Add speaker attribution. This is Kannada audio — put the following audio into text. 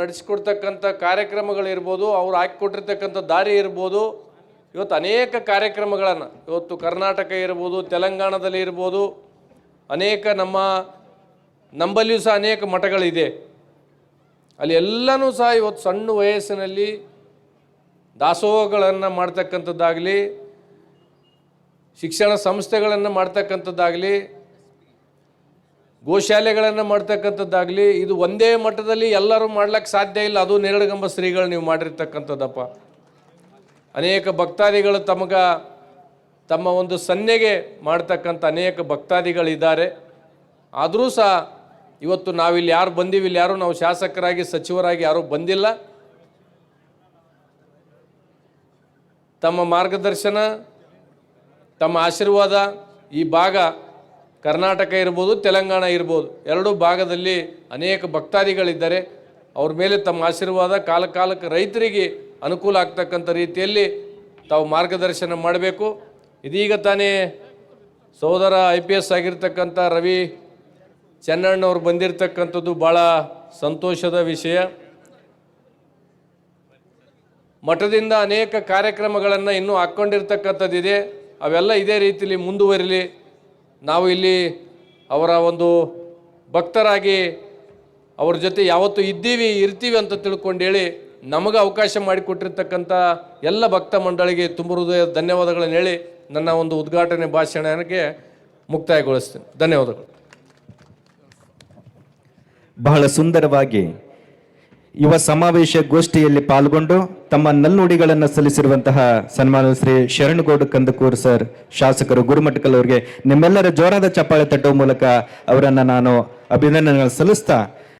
Speaker 1: ನಡೆಸಿಕೊಡ್ತಕ್ಕಂಥ ಕಾರ್ಯಕ್ರಮಗಳಿರ್ಬೋದು, ಅವ್ರು ಹಾಕಿಕೊಟ್ಟಿರ್ತಕ್ಕಂಥ ದಾರಿ ಇರ್ಬೋದು. ಇವತ್ತು ಅನೇಕ ಕಾರ್ಯಕ್ರಮಗಳನ್ನು, ಇವತ್ತು ಕರ್ನಾಟಕ ಇರ್ಬೋದು, ತೆಲಂಗಾಣದಲ್ಲಿ ಇರ್ಬೋದು, ಅನೇಕ ನಮ್ಮ, ನಂಬಲ್ಲಿಯೂ ಸಹ ಅನೇಕ ಮಠಗಳಿದೆ. ಅಲ್ಲಿ ಎಲ್ಲನೂ ಸಹ ಇವತ್ತು ಸಣ್ಣ ವಯಸ್ಸಿನಲ್ಲಿ ದಾಸೋಹಗಳನ್ನು ಮಾಡ್ತಕ್ಕಂಥದ್ದಾಗಲಿ, ಶಿಕ್ಷಣ ಸಂಸ್ಥೆಗಳನ್ನು ಮಾಡ್ತಕ್ಕಂಥದ್ದಾಗಲಿ ಗೋಶಾಲೆಗಳನ್ನು ಮಾಡ್ತಕ್ಕಂಥದ್ದಾಗಲಿ, ಇದು ಒಂದೇ ಮಟ್ಟದಲ್ಲಿ ಎಲ್ಲರೂ ಮಾಡ್ಲಿಕ್ಕೆ ಸಾಧ್ಯ ಇಲ್ಲ. ಅದು ನೆರಳುಗಂಬ ಶ್ರೀಗಳು ನೀವು ಮಾಡಿರ್ತಕ್ಕಂಥದ್ದಪ್ಪ. ಅನೇಕ ಭಕ್ತಾದಿಗಳು ತಮಗ, ತಮ್ಮ ಒಂದು ಸನ್ನೆಗೆ ಮಾಡ್ತಕ್ಕಂಥ ಅನೇಕ ಭಕ್ತಾದಿಗಳಿದ್ದಾರೆ. ಆದರೂ ಸಹ, ಇವತ್ತು ನಾವಿಲ್ಲಿ ಯಾರು ಬಂದೀವಿ, ಇಲ್ಲಿ ಯಾರು ನಾವು ಶಾಸಕರಾಗಿ, ಸಚಿವರಾಗಿ ಯಾರೂ ಬಂದಿಲ್ಲ. ತಮ್ಮ ಮಾರ್ಗದರ್ಶನ, ತಮ್ಮ ಆಶೀರ್ವಾದ, ಈ ಭಾಗ ಕರ್ನಾಟಕ ಇರ್ಬೋದು, ತೆಲಂಗಾಣ ಇರ್ಬೋದು, ಎರಡೂ ಭಾಗದಲ್ಲಿ ಅನೇಕ ಭಕ್ತಾದಿಗಳಿದ್ದಾರೆ. ಅವ್ರ ಮೇಲೆ ತಮ್ಮ ಆಶೀರ್ವಾದ ಕಾಲ ಕಾಲಕ್ಕೆ ರೈತರಿಗೆ ಅನುಕೂಲ ಆಗ್ತಕ್ಕಂಥ ರೀತಿಯಲ್ಲಿ ತಾವು ಮಾರ್ಗದರ್ಶನ ಮಾಡಬೇಕು. ಇದೀಗ ತಾನೇ ಸೋದರ ಐ ಪಿ ಎಸ್ ಆಗಿರ್ತಕ್ಕಂಥ ರವಿ ಚೆನ್ನಣ್ಣವ್ರು ಬಂದಿರತಕ್ಕಂಥದ್ದು ಭಾಳ ಸಂತೋಷದ ವಿಷಯ. ಮಠದಿಂದ ಅನೇಕ ಕಾರ್ಯಕ್ರಮಗಳನ್ನು ಇನ್ನೂ ಹಾಕ್ಕೊಂಡಿರ್ತಕ್ಕಂಥದ್ದಿದೆ. ಅವೆಲ್ಲ ಇದೇ ರೀತಿಯಲ್ಲಿ ಮುಂದುವರಿಲಿ. ನಾವು ಇಲ್ಲಿ ಅವರ ಒಂದು ಭಕ್ತರಾಗಿ ಅವ್ರ ಜೊತೆ ಯಾವತ್ತೂ ಇದ್ದೀವಿ, ಇರ್ತೀವಿ ಅಂತ ತಿಳ್ಕೊಂಡು ಹೇಳಿ ನಮಗೆ ಅವಕಾಶ ಮಾಡಿಕೊಟ್ಟಿರ್ತಕ್ಕಂಥ ಎಲ್ಲ ಭಕ್ತ ಮಂಡಳಿಗೆ ತುಂಬ ಹೃದಯ ಧನ್ಯವಾದಗಳನ್ನು ಹೇಳಿ ನನ್ನ ಒಂದು ಉದ್ಘಾಟನೆ ಭಾಷಣಕ್ಕೆ ಮುಕ್ತಾಯಗೊಳಿಸ್ತೇನೆ. ಧನ್ಯವಾದಗಳು.
Speaker 2: ಬಹಳ ಸುಂದರವಾಗಿ ಯುವ ಸಮಾವೇಶ ಗೋಷ್ಠಿಯಲ್ಲಿ ಪಾಲ್ಗೊಂಡು ತಮ್ಮ ನಲ್ನುಡಿಗಳನ್ನು ಸಲ್ಲಿಸಿರುವಂತಹ ಸನ್ಮಾನ ಶ್ರೀ ಶರಣಗೌಡ ಕಂದಕೂರ್ ಸರ್, ಶಾಸಕರು ಗುರುಮಠಕಲ್ ಅವರಿಗೆ ನಿಮ್ಮೆಲ್ಲರ ಜೋರಾದ ಚಪ್ಪಾಳೆ ತಟ್ಟುವ ಮೂಲಕ ಅವರನ್ನು ನಾನು ಅಭಿನಂದನೆಗಳನ್ನು ಸಲ್ಲಿಸ್ತಾ